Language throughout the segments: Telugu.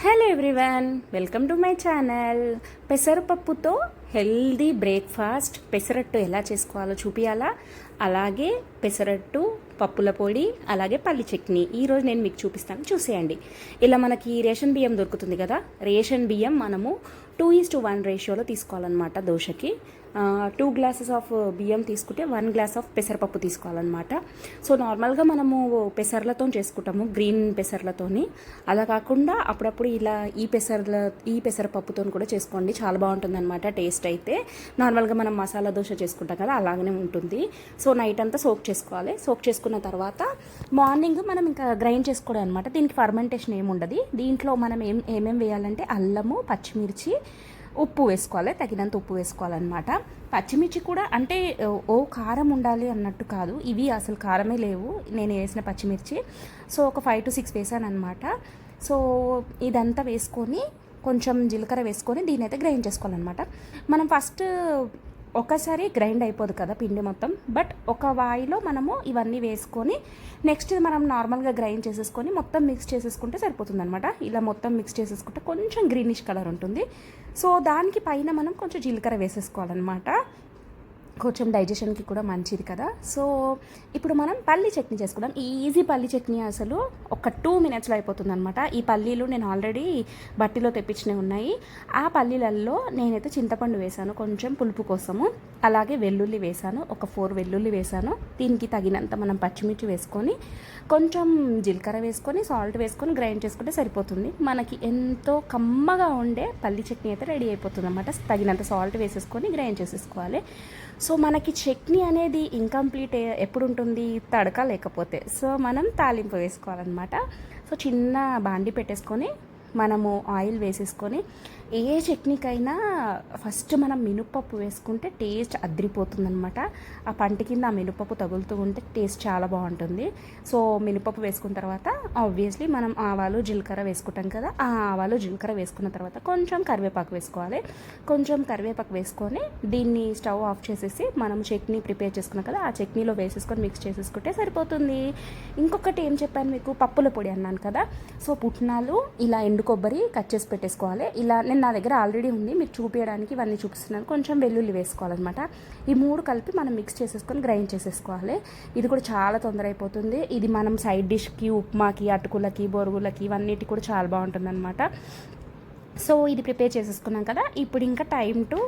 Hello everyone welcome to my channel పెసరపప్పుతో healthy breakfast pesarattu ఎలా చేసుకోవాలో చూపించాలా అలాగే పెసరట్టు పప్పుల పొడి అలాగే పల్లి చట్నీ. ఈరోజు నేను మీకు చూపిస్తాను. చూసేయండి. ఇలా మనకి రేషన్ బియ్యం దొరుకుతుంది కదా? రేషన్ బియ్యం మనము టూ ఈస్ టు వన్ రేషియోలో తీసుకోవాలన్నమాట దోశకి. టూ గ్లాసెస్ ఆఫ్ బియ్యం తీసుకుంటే వన్ గ్లాస్ ఆఫ్ పెసరపప్పు తీసుకోవాలన్నమాట. సో నార్మల్గా మనము పెసర్లతో చేసుకుంటాము గ్రీన్ పెసర్లతోని. అలా కాకుండా అప్పుడప్పుడు ఇలా ఈ పెసర్ల ఈ పెసరపప్పుతో కూడా చేసుకోండి. చాలా బాగుంటుంది అనమాట టేస్ట్ అయితే. నార్మల్గా మనం మసాలా దోశ చేసుకుంటాం కదా అలాగనే ఉంటుంది. సో నైట్ అంతా సోక్ చేసుకోవాలి. సోక్ చేసుకున్న తర్వాత మార్నింగ్ మనం ఇంకా గ్రైండ్ చేసుకోవడం అనమాట దీనికి ఫర్మెంటేషన్ ఏముండదు. దీంట్లో మనం ఏం ఏమేమి వేయాలంటే అల్లము పచ్చిమిర్చి ఉప్పు వేసుకోవాలి తగినంత ఉప్పు వేసుకోవాలన్నమాట. పచ్చిమిర్చి కూడా అంటే ఓ కారం ఉండాలి అన్నట్టు కాదు. ఇవి అసలు కారమే లేవు. నేను వేసిన పచ్చిమిర్చి. సో ఒక ఫైవ్ టు సిక్స్ వేసాను అనమాట సో ఇదంతా వేసుకొని కొంచెం జీలకర్ర వేసుకొని దీని అయితే గ్రైండ్ చేసుకోవాలన్నమాట. మనం ఫస్ట్ ఒకసారి గ్రైండ్ అయిపోదు కదా పిండి మొత్తం బట్ ఒక వాయిలో మనము ఇవన్నీ వేసుకొని నెక్స్ట్ మనం నార్మల్గా గ్రైండ్ చేసేసుకొని మొత్తం మిక్స్ చేసేసుకుంటే సరిపోతుంది అనమాట ఇలా మొత్తం మిక్స్ చేసేసుకుంటే కొంచెం గ్రీనిష్ కలర్ ఉంటుంది. సో దానికి పైన మనం కొంచెం జీలకర్ర వేసేసుకోవాలన్నమాట. కొంచెం డైజెషన్కి కూడా మంచిది కదా. సో ఇప్పుడు మనం పల్లీ చట్నీ చేసుకుందాం. ఈజీ పల్లీ చట్నీ అసలు ఒక టూ మినిట్స్లో అయిపోతుంది అనమాట ఈ పల్లీలు నేను ఆల్రెడీ బట్టిలో తెప్పించినవి ఉన్నాయి. ఆ పల్లీలలో నేనైతే చింతపండు వేశాను కొంచెం పులుపు కోసము. అలాగే వెల్లుల్లి వేశాను ఒక ఫోర్ వెల్లుల్లి వేశాను దీనికి తగినంత మనం పచ్చిమిర్చి వేసుకొని కొంచెం జీలకర్ర వేసుకొని సాల్ట్ వేసుకొని గ్రైండ్ చేసుకుంటే సరిపోతుంది. మనకి ఎంతో కమ్మగా ఉండే పల్లీ చట్నీ అయితే రెడీ అయిపోతుంది అనమాట తగినంత సాల్ట్ వేసేసుకొని గ్రైండ్ చేసేసుకోవాలి. సో మనకి చట్నీ అనేది ఇంకంప్లీట్ ఎప్పుడు ఉంటుంది తడక లేకపోతే. సో మనం తాలింపు వేసుకోవాలన్నమాట. సో చిన్న బాండి పెట్టేసుకొని మనము ఆయిల్ వేసేసుకొని ఏ చట్నీకైనా ఫస్ట్ మనం మినప్పప్పు వేసుకుంటే టేస్ట్ అద్రిపోతుందనమాట ఆ పంట కింద ఆ మినప్పప్పు తగులుతూ ఉంటే టేస్ట్ చాలా బాగుంటుంది. సో మినపప్పు వేసుకున్న తర్వాత ఆబ్వియస్లీ మనం ఆవాలు జీలకర్ర వేసుకుంటాం కదా ఆ ఆవాలు జీలకర్ర వేసుకున్న తర్వాత కొంచెం కరివేపాకు వేసుకోవాలి. కొంచెం కరివేపాకు వేసుకొని దీన్ని స్టవ్ ఆఫ్ చేసేసి మనం చట్నీ ప్రిపేర్ చేసుకున్నాం కదా ఆ చట్నీలో వేసేసుకొని మిక్స్ చేసేసుకుంటే సరిపోతుంది. ఇంకొకటి ఏం చెప్పాను మీకు? పప్పుల పొడి అన్నాను కదా. సో పుట్నాలు ఇలా ఎండు కొబ్బరి కట్ చేసి పెట్టేసుకోవాలి. ఇలా నేను నా దగ్గర ఆల్రెడీ ఉంది. మీకు చూపించడానికి ఇవన్నీ చూపిస్తున్నాను. కొంచెం వెల్లుల్లి వేసుకోవాలన్నమాట. ఈ మూడు కలిపి మనం మిక్స్ చేసేసుకొని గ్రైండ్ చేసేసుకోవాలి. ఇది కూడా చాలా తొందర అయిపోతుంది. ఇది మనం సైడ్ డిష్కి ఉప్మాకి అటుకులకి బొరుగులకి ఇవన్నిటి కూడా చాలా బాగుంటుంది అనమాట సో ఇది ప్రిపేర్ చేసేసుకున్నాం కదా. ఇప్పుడు ఇంకా టైం టు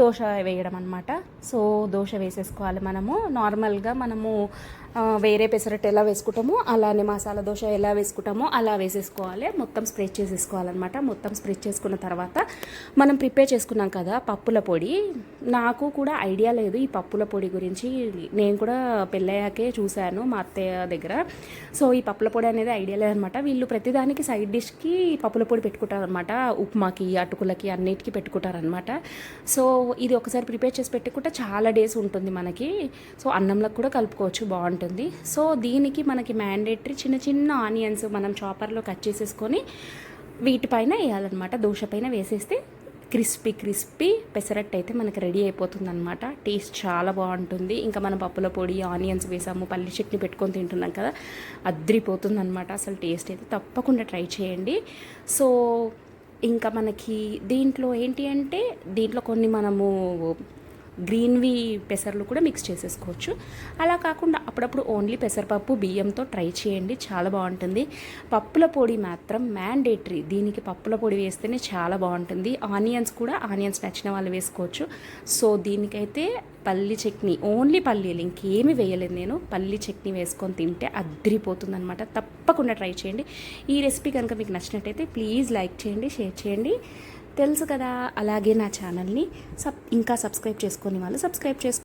దోశ వేయడం అనమాట సో దోశ వేసేసుకోవాలి మనము. నార్మల్గా మనము వేరే పెసరట్టు ఎలా వేసుకుంటామో అలానే మసాలా దోశ ఎలా వేసుకుంటామో అలా వేసేసుకోవాలి. మొత్తం స్ప్రెడ్ చేసేసుకోవాలన్నమాట. మొత్తం స్ప్రెడ్ చేసుకున్న తర్వాత మనం ప్రిపేర్ చేసుకున్నాం కదా పప్పుల పొడి. నాకు కూడా ఐడియా లేదు ఈ పప్పుల పొడి గురించి. నేను కూడా పెళ్ళయ్యాకే చూశాను మా అత్తయ్య దగ్గర. సో ఈ పప్పుల పొడి అనేది ఐడియా లేదనమాట వీళ్ళు ప్రతిదానికి సైడ్ డిష్కి పప్పుల పొడి పెట్టుకుంటారనమాట ఉప్మాకి అటుకులకి అన్నిటికీ పెట్టుకుంటారనమాట సో ఇది ఒకసారి ప్రిపేర్ చేసి పెట్టుకుంటే చాలా డేస్ ఉంటుంది మనకి. సో అన్నంలకు కూడా కలుపుకోవచ్చు. బాగుంటుంది. ఉంటుంది. సో దీనికి మనకి మ్యాండేటరీ చిన్న చిన్న ఆనియన్స్ మనం చాపర్లో కట్ చేసేసుకొని వీటిపైన వేయాలన్నమాట. దోశ పైన వేసేస్తే క్రిస్పీ క్రిస్పీ పెసరట్టు అయితే మనకి రెడీ అయిపోతుంది అనమాట టేస్ట్ చాలా బాగుంటుంది. ఇంకా మనం పప్పుల పొడి ఆనియన్స్ వేసాము పల్లి చట్నీ పెట్టుకొని తింటున్నాం కదా అద్రిపోతుంది అనమాట అసలు టేస్ట్ అయితే తప్పకుండా ట్రై చేయండి. సో ఇంకా మనకి దీంట్లో ఏంటి అంటే దీంట్లో కొన్ని మనము గ్రీన్వి పెసర్లు కూడా మిక్స్ చేసేసుకోవచ్చు. అలా కాకుండా అప్పుడప్పుడు ఓన్లీ పెసరపప్పు బియ్యంతో ట్రై చేయండి. చాలా బాగుంటుంది. పప్పుల పొడి మాత్రం మ్యాండేటరీ. దీనికి పప్పుల పొడి వేస్తేనే చాలా బాగుంటుంది. ఆనియన్స్ కూడా ఆనియన్స్ నచ్చిన వాళ్ళు వేసుకోవచ్చు. సో దీనికైతే పల్లి చట్నీ ఓన్లీ పల్లీలు ఇంకేమీ వేయలేదు నేను. పల్లి చట్నీ వేసుకొని తింటే అద్దరిపోతుంది అనమాట తప్పకుండా ట్రై చేయండి. ఈ రెసిపీ కనుక మీకు నచ్చినట్టయితే ప్లీజ్ లైక్ చేయండి షేర్ చేయండి. తెలుసు కదా. అలాగే నా ఛానల్ని సబ్ ఇంకా సబ్స్క్రైబ్ చేసుకొని వాళ్ళు సబ్స్క్రైబ్ చేసుకో